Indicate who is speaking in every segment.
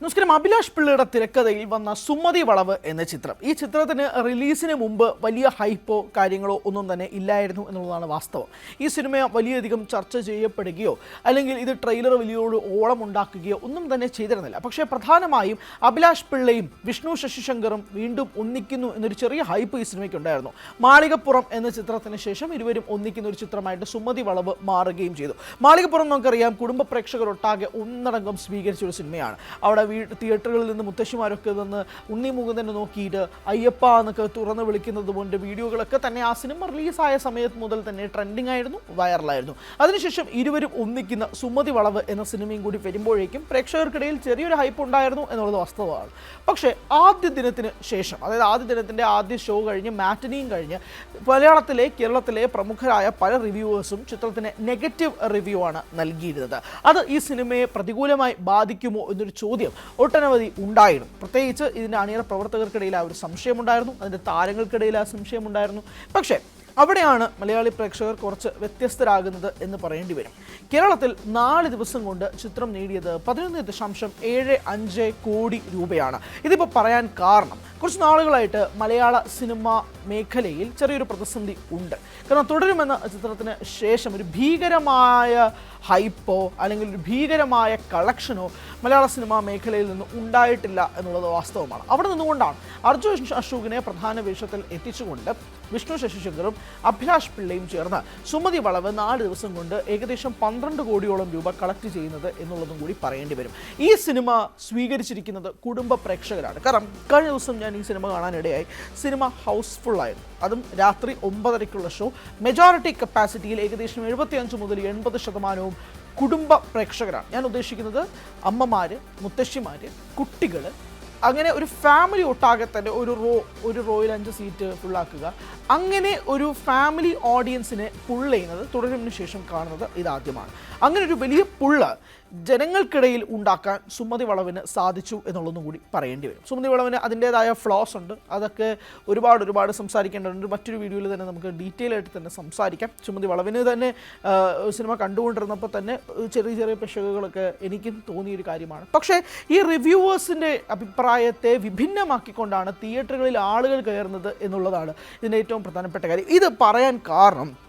Speaker 1: നമസ്കാരം. അഭിലാഷ് പിള്ളയുടെ തിരക്കഥയിൽ വന്ന സുമതി വളവ് എന്ന ചിത്രം. ഈ ചിത്രത്തിന് റിലീസിന് മുമ്പ് വലിയ ഹൈപ്പോ കാര്യങ്ങളോ ഒന്നും തന്നെ ഇല്ലായിരുന്നു എന്നുള്ളതാണ് വാസ്തവം. ഈ സിനിമ വലിയധികം ചർച്ച ചെയ്യപ്പെടുകയോ അല്ലെങ്കിൽ ഇത് ട്രെയിലർ വലിയോട് ഓളം ഉണ്ടാക്കുകയോ ഒന്നും തന്നെ ചെയ്തിരുന്നില്ല. പക്ഷേ പ്രധാനമായും അഭിലാഷ് പിള്ളയും വിഷ്ണു ശശിശങ്കറും വീണ്ടും ഒന്നിക്കുന്നു എന്നൊരു ചെറിയ ഹൈപ്പ് ഈ സിനിമയ്ക്ക് ഉണ്ടായിരുന്നു മാളികപ്പുറം എന്ന ചിത്രത്തിന് ശേഷം ഇരുവരും ഒന്നിക്കുന്ന ഒരു ചിത്രമായിട്ട് സുമതി വളവ് മാറുകയും ചെയ്തു. മാളികപ്പുറം നമുക്കറിയാം കുടുംബ പ്രേക്ഷകരൊട്ടാകെ ഒന്നടങ്കം സ്വീകരിച്ച ഒരു സിനിമയാണ്. അവിടെ തിയേറ്ററുകളിൽ നിന്ന് മുത്തശ്ശിമാരൊക്കെ നിന്ന് ഉണ്ണി മുകുന്ദനെ നോക്കിയിട്ട് അയ്യപ്പ എന്നൊക്കെ തുറന്ന് വിളിക്കുന്നത് കൊണ്ട് വീഡിയോകളൊക്കെ തന്നെ ആ സിനിമ റിലീസായ സമയത്ത് മുതൽ തന്നെ ട്രെൻഡിങ് ആയിരുന്നു വൈറലായിരുന്നു അതിനുശേഷം ഇരുവരും ഒന്നിക്കുന്ന സുമതി വളവ് എന്ന സിനിമയും കൂടി വരുമ്പോഴേക്കും പ്രേക്ഷകർക്കിടയിൽ ചെറിയൊരു ഹൈപ്പ് ഉണ്ടായിരുന്നു എന്നുള്ളത് വാസ്തവമാണ്. പക്ഷേ ആദ്യ ദിനത്തിന് ശേഷം അതായത് ആദ്യ ദിനത്തിന്റെ ആദ്യ ഷോ കഴിഞ്ഞ് മാറ്റിനിയും കഴിഞ്ഞ് മലയാളത്തിലെ കേരളത്തിലെ പ്രമുഖരായ പല റിവ്യൂവേഴ്സും ചിത്രത്തിന് നെഗറ്റീവ് റിവ്യൂ ആണ് നൽകിയിരുന്നത്. അത് ഈ സിനിമയെ പ്രതികൂലമായി ബാധിക്കുമോ എന്നൊരു ചോദ്യം ഒട്ടനവധി ഉണ്ടായിരുന്നു പ്രത്യേകിച്ച് ഇതിന്റെ അണിയറ പ്രവർത്തകർക്കിടയിൽ ആ ഒരു സംശയമുണ്ടായിരുന്നു അതിന്റെ താരങ്ങൾക്കിടയിൽ ആ സംശയമുണ്ടായിരുന്നു. പക്ഷേ അവിടെയാണ് മലയാളി പ്രേക്ഷകർ കുറച്ച് വ്യത്യസ്തരാകുന്നത് എന്ന് പറയേണ്ടി വരും. കേരളത്തിൽ നാല് ദിവസം കൊണ്ട് ചിത്രം നേടിയത് പതിനൊന്ന് ദശാംശം ഏഴ് അഞ്ച് കോടി രൂപയാണ്. ഇതിപ്പോൾ പറയാൻ കാരണം കുറച്ച് നാളുകളായിട്ട് മലയാള സിനിമ മേഖലയിൽ ചെറിയൊരു പ്രതിസന്ധി ഉണ്ട്. കാരണം തുടരുമെന്ന ചിത്രത്തിന് ശേഷം ഒരു ഭീകരമായ ഹൈപ്പോ അല്ലെങ്കിൽ ഒരു ഭീകരമായ കളക്ഷനോ മലയാള സിനിമാ മേഖലയിൽ നിന്ന് ഉണ്ടായിട്ടില്ല എന്നുള്ളത് വാസ്തവമാണ്. അവിടെ നിന്നുകൊണ്ടാണ് അർജുൻ അശോകിനെ പ്രധാന വേഷത്തിൽ എത്തിച്ചുകൊണ്ട് വിഷ്ണു ശശിശങ്കറും അഭിലാഷ് പിള്ളയും ചേർന്ന് സുമതി വളവ് നാല് ദിവസം കൊണ്ട് ഏകദേശം പന്ത്രണ്ട് കോടിയോളം രൂപ കളക്ട് ചെയ്യുന്നത് എന്നുള്ളതും കൂടി പറയേണ്ടി വരും. ഈ സിനിമ സ്വീകരിച്ചിരിക്കുന്നത് കുടുംബ പ്രേക്ഷകരാണ്. കാരണം കഴിഞ്ഞ ദിവസം ഞാൻ ഈ സിനിമ കാണാനിടയായി. സിനിമ ഹൗസ്ഫുൾ ആയിരുന്നു. അതും രാത്രി ഒമ്പതരയ്ക്കുള്ള ഷോ മെജോറിറ്റി കപ്പാസിറ്റിയിൽ ഏകദേശം എഴുപത്തിയഞ്ച് മുതൽ എൺപത് ശതമാനവും കുടുംബ പ്രേക്ഷകരാണ്. ഞാൻ ഉദ്ദേശിക്കുന്നത് അമ്മമാർ മുത്തശ്ശിമാർ കുട്ടികൾ അങ്ങനെ ഒരു ഫാമിലി ഒട്ടാകെ തന്നെ ഒരു റോ ഒരു റോയിൽ അഞ്ച് സീറ്റ് ഫുള്ളാക്കുക അങ്ങനെ ഒരു ഫാമിലി ഓഡിയൻസിനെ പുൾ ചെയ്യുന്നത് തുടരുന്നതിന് ശേഷം കാണുന്നത് ഇതാദ്യമാണ്. അങ്ങനെ ഒരു വലിയ പുള്ള് ജനങ്ങൾക്കിടയിൽ ഉണ്ടാക്കാൻ സുമതി വളവിന് സാധിച്ചു എന്നുള്ളതും കൂടി പറയേണ്ടി വരും. സുമതി വളവിന് അതിന്റേതായ ഫ്ലോസ് ഉണ്ട്. അതൊക്കെ ഒരുപാട് ഒരുപാട് സംസാരിക്കേണ്ടതുണ്ട്. മറ്റൊരു വീഡിയോയിൽ തന്നെ നമുക്ക് ഡീറ്റെയിൽ ആയിട്ട് തന്നെ സംസാരിക്കാം. സുമതി വളവിന് തന്നെ സിനിമ കണ്ടുകൊണ്ടിരുന്നപ്പോൾ തന്നെ ചെറിയ ചെറിയ പിശകുകളൊക്കെ എനിക്കും തോന്നിയൊരു കാര്യമാണ്. പക്ഷേ ഈ റിവ്യൂവേഴ്സിന്റെ അഭിപ്രായത്തെ വിഭിന്നമാക്കിക്കൊണ്ടാണ് തിയേറ്ററുകളിൽ ആളുകൾ കയറുന്നത് എന്നുള്ളതാണ് ഇതിന്റെ ഏറ്റവും പ്രധാനപ്പെട്ട കാര്യം. ഇത് പറയാൻ കാരണം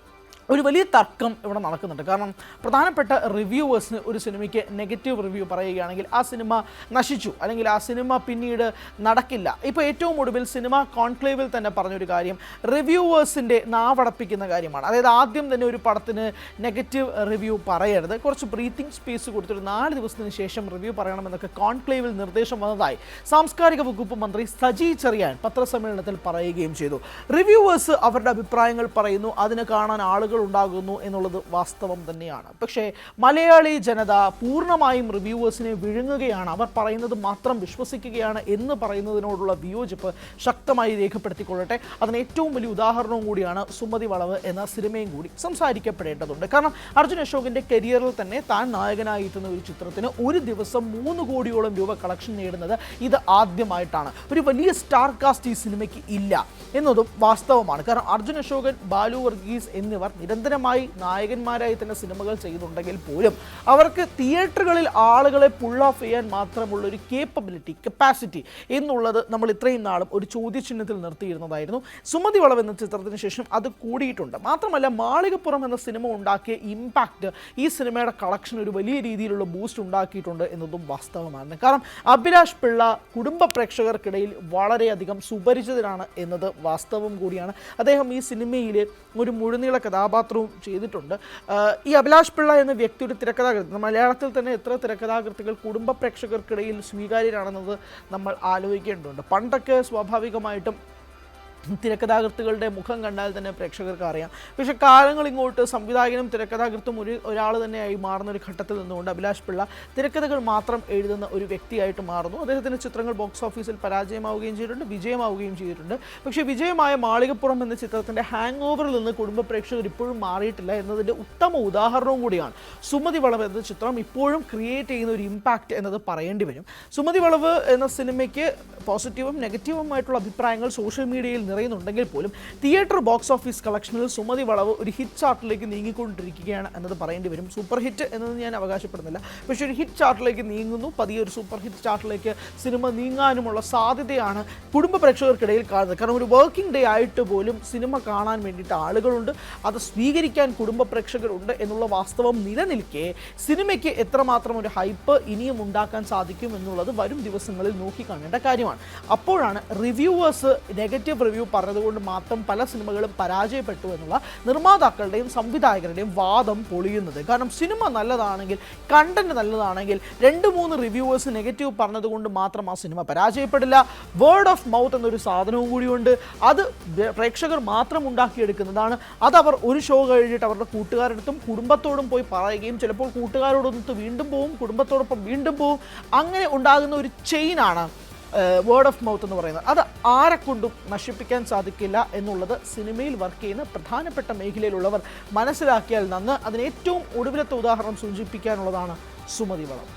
Speaker 1: ഒരു വലിയ തർക്കം ഇവിടെ നടക്കുന്നുണ്ട്. കാരണം പ്രധാനപ്പെട്ട റിവ്യൂവേഴ്സിന് ഒരു സിനിമയ്ക്ക് നെഗറ്റീവ് റിവ്യൂ പറയുകയാണെങ്കിൽ ആ സിനിമ നശിച്ചു. അല്ലെങ്കിൽ ആ സിനിമ പിന്നീട് നടക്കില്ല. ഇപ്പോൾ ഏറ്റവും ഒടുവിൽ സിനിമ കോൺക്ലേവിൽ തന്നെ പറഞ്ഞൊരു കാര്യം റിവ്യൂവേഴ്സിന്റെ നാവടപ്പിക്കുന്ന കാര്യമാണ്. അതായത് ആദ്യം തന്നെ ഒരു പടത്തിന് നെഗറ്റീവ് റിവ്യൂ പറയരുത്. കുറച്ച് ബ്രീത്തിങ് സ്പേസ് കൊടുത്തൊരു നാല് ദിവസത്തിന് ശേഷം റിവ്യൂ പറയണമെന്നൊക്കെ കോൺക്ലേവിൽ നിർദ്ദേശം വന്നതായി സാംസ്കാരിക വകുപ്പ് മന്ത്രി സജി ചെറിയാൻ പത്രസമ്മേളനത്തിൽ പറയുകയും ചെയ്തു. റിവ്യൂവേഴ്സ് അവരുടെ അഭിപ്രായങ്ങൾ പറയുന്നു. അതിന് കാണാൻ ആളുകൾ ഉണ്ടാകുന്നു എന്നുള്ളത് വാസ്തവം തന്നെയാണ്. പക്ഷേ മലയാളി ജനത പൂർണമായും റിവ്യൂവേഴ്സിനെ വിഴുങ്ങുകയാണ്. അവർ പറയുന്നത് മാത്രം വിശ്വസിക്കുകയാണ് എന്ന് പറയുന്നതിനോടുള്ള വിയോജിപ്പ് ശക്തമായി രേഖപ്പെടുത്തിക്കൊള്ളട്ടെ. അതിന് ഏറ്റവും വലിയ ഉദാഹരണവും കൂടിയാണ് സുമതി വളവ് എന്ന സിനിമയും കൂടി സംസാരിക്കപ്പെടേണ്ടതുണ്ട്. കാരണം അർജുൻ അശോകിന്റെ കരിയറിൽ തന്നെ താൻ നായകനായി എത്തുന്ന ഒരു ചിത്രത്തിന് ഒരു ദിവസം മൂന്ന് കോടിയോളം രൂപ കളക്ഷൻ നേടുന്നത് ഇത് ആദ്യമായിട്ടാണ്. ഒരു വലിയ സ്റ്റാർ കാസ്റ്റ് ഈ സിനിമയ്ക്ക് ഇല്ല എന്നതും വാസ്തവമാണ്. കാരണം അർജുൻ അശോകൻ ബാലു വർഗീസ് എന്നിവർ നിരന്തരമായി നായകന്മാരായി തന്നെ സിനിമകൾ ചെയ്യുന്നുണ്ടെങ്കിൽ പോലും അവർക്ക് തിയേറ്ററുകളിൽ ആളുകളെ പുൾ ഓഫ് ചെയ്യാൻ മാത്രമുള്ള ഒരു കേപ്പബിലിറ്റി കപ്പാസിറ്റി എന്നുള്ളത് നമ്മൾ ഇത്രയും നാളും ഒരു ചോദ്യചിഹ്നത്തിൽ നിർത്തിയിരുന്നതായിരുന്നു. സുമതി വളവ് എന്ന ചിത്രത്തിന് ശേഷം അത് കൂടിയിട്ടുണ്ട്. മാത്രമല്ല മാളികപ്പുറം എന്ന സിനിമ ഉണ്ടാക്കിയ ഇമ്പാക്റ്റ് ഈ സിനിമയുടെ കളക്ഷൻ ഒരു വലിയ രീതിയിലുള്ള ബൂസ്റ്റ് ഉണ്ടാക്കിയിട്ടുണ്ട് എന്നതും വാസ്തവമാണ്. കാരണം അഭിലാഷ് പിള്ള കുടുംബ പ്രേക്ഷകർക്കിടയിൽ വളരെയധികം സുപരിചിതനാണ് എന്നത് വാസ്തവം കൂടിയാണ്. അദ്ദേഹം ഈ സിനിമയിലെ ഒരു മുഴുനീള കഥാപാത്രവും ചെയ്തിട്ടുണ്ട്. ഈ അഭിലാഷ് പിള്ള എന്ന വ്യക്തിയുടെ തിരക്കഥാകൃത്ത്. മലയാളത്തിൽ തന്നെ എത്ര തിരക്കഥാകൃത്തുകൾ കുടുംബ പ്രേക്ഷകർക്കിടയിൽ സ്വീകാര്യരാണെന്നത് നമ്മൾ ആലോചിക്കേണ്ടതുണ്ട്. പണ്ടൊക്കെ സ്വാഭാവികമായിട്ടും തിരക്കഥാകൃത്തുകളുടെ മുഖം കണ്ടാൽ തന്നെ പ്രേക്ഷകർക്ക് അറിയാം. പക്ഷെ കാലങ്ങൾ ഇങ്ങോട്ട് സംവിധായകനും തിരക്കഥാകൃത്തും ഒരു ഒരാൾ തന്നെയായി മാറുന്ന ഒരു ഘട്ടത്തിൽ നിന്നുകൊണ്ട് അഭിലാഷ് പിള്ള തിരക്കഥകൾ മാത്രം എഴുതുന്ന ഒരു വ്യക്തിയായിട്ട് മാറുന്നു. അദ്ദേഹത്തിന്റെ ചിത്രങ്ങൾ ബോക്സ് ഓഫീസിൽ പരാജയമാവുകയും ചെയ്തിട്ടുണ്ട് വിജയമാവുകയും ചെയ്തിട്ടുണ്ട്. പക്ഷേ വിജയമായ മാളികപ്പുറം എന്ന ചിത്രത്തിന്റെ ഹാങ് ഓവറിൽ നിന്ന് കുടുംബ പ്രേക്ഷകർ ഇപ്പോഴും മാറിയിട്ടില്ല എന്നതിന്റെ ഉത്തമ ഉദാഹരണവും കൂടിയാണ്. സുമതി വളവ് എന്ന ചിത്രം ഇപ്പോഴും ക്രിയേറ്റ് ചെയ്യുന്ന ഒരു ഇമ്പാക്റ്റ് എന്നത് പറയേണ്ടി വരും. സുമതി വളവ് എന്ന സിനിമയ്ക്ക് പോസിറ്റീവും നെഗറ്റീവുമായിട്ടുള്ള അഭിപ്രായങ്ങൾ സോഷ്യൽ മീഡിയയിൽ നിറയുന്നുണ്ടെങ്കിൽ പോലും തിയേറ്റർ ബോക്സ് ഓഫീസ് കളക്ഷനിൽ സുമതി വളവ് ഒരു ഹിറ്റ് ചാർട്ടിലേക്ക് നീങ്ങിക്കൊണ്ടിരിക്കുകയാണ് എന്നത് പറയേണ്ടി വരും. സൂപ്പർ ഹിറ്റ് എന്നത് ഞാൻ അവകാശപ്പെടുന്നില്ല. പക്ഷേ ഒരു ഹിറ്റ് ചാർട്ടിലേക്ക് നീങ്ങുന്നു. പതിയെ ഒരു സൂപ്പർ ഹിറ്റ് ചാർട്ടിലേക്ക് സിനിമ നീങ്ങാനുമുള്ള സാധ്യതയാണ് കുടുംബ പ്രേക്ഷകർക്കിടയിൽ കാണുന്നത്. കാരണം ഒരു വർക്കിംഗ് ഡേ ആയിട്ട് പോലും സിനിമ കാണാൻ വേണ്ടിയിട്ട് ആളുകളുണ്ട്. അത് സ്വീകരിക്കാൻ കുടുംബ പ്രേക്ഷകരുണ്ട് എന്നുള്ള വാസ്തവം നിലനിൽക്കെ സിനിമയ്ക്ക് എത്രമാത്രം ഒരു ഹൈപ്പ് ഇനിയും ഉണ്ടാക്കാൻ സാധിക്കും എന്നുള്ളത് വരും ദിവസങ്ങളിൽ നോക്കിക്കാണേണ്ട കാര്യമാണ്. അപ്പോഴാണ് റിവ്യൂവേഴ്സ് നെഗറ്റീവ് റിവ്യൂ പറഞ്ഞതുകൊണ്ട് മാത്രം പല സിനിമകളും പരാജയപ്പെട്ടു എന്നുള്ള നിർമ്മാതാക്കളുടെയും സംവിധായകരുടെയും വാദം പൊളിയുന്നത്. കാരണം സിനിമ നല്ലതാണെങ്കിൽ കണ്ടന്റ് നല്ലതാണെങ്കിൽ രണ്ട് മൂന്ന് റിവ്യൂവേഴ്സ് നെഗറ്റീവ് പറഞ്ഞതുകൊണ്ട് മാത്രം ആ സിനിമ പരാജയപ്പെടില്ല. വേർഡ് ഓഫ് മൗത്ത് എന്നൊരു സാധനവും കൂടിയുണ്ട്. അത് പ്രേക്ഷകർ മാത്രം ഉണ്ടാക്കിയെടുക്കുന്നതാണ്. അത് അവർ ഒരു ഷോ കഴിഞ്ഞിട്ട് അവരുടെ കൂട്ടുകാരടുത്തും കുടുംബത്തോടും പോയി പറയുകയും ചിലപ്പോൾ കൂട്ടുകാരോടൊന്നിട്ട് വീണ്ടും പോവും കുടുംബത്തോടൊപ്പം വീണ്ടും പോവും. അങ്ങനെ ഉണ്ടാകുന്ന ഒരു ചെയിനാണ് വേർഡ് ഓഫ് മൗത്ത് എന്ന് പറയുന്നത്. അത് ആരെക്കൊണ്ടും നശിപ്പിക്കാൻ സാധിക്കില്ല എന്നുള്ളത് സിനിമയിൽ വർക്ക് ചെയ്യുന്ന പ്രധാനപ്പെട്ട മേഖലയിലുള്ളവർ മനസ്സിലാക്കിയാൽ നന്ന് അതിന് ഏറ്റവും ഒടുവിലത്തെ ഉദാഹരണം സൂചിപ്പിക്കാനുള്ളതാണ് സുമതി വളം.